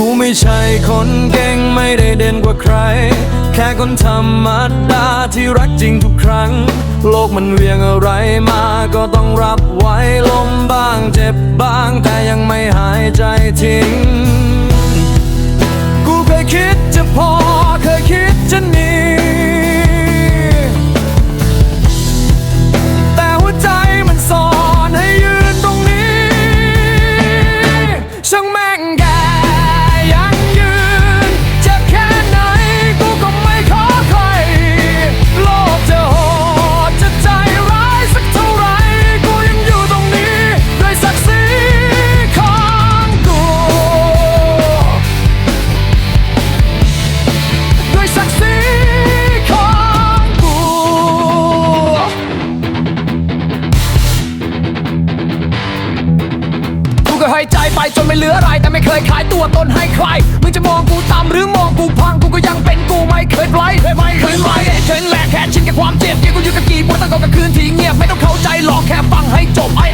กูไม่ใช่คนเก่งไม่ได้เด่นกว่าใคร แค่คนธรรมดาที่รักจริงทุกครั้ง โลกมันเวียงอะไรมาก็ต้องรับไว้ลมบ้างเจ็บบ้างแต่ยังไม่หายใจทิ้ง ไปจนไม่เหลืออะไรแต่ไม่เคยขายตัวตนให้ใคร มึงจะมองกูต่ำหรือมองกูพังกูก็ยังเป็นกูไม่เคยไลเคยไม่เคยไลเคยแหลกแค่ชินกับความเจ็บเกี่ยวกูอยู่กับกี่ปวดตั้งแต่กลางคืนที่เงียบไม่ต้องเข้าใจหรอกแค่ฟังให้จบไอ้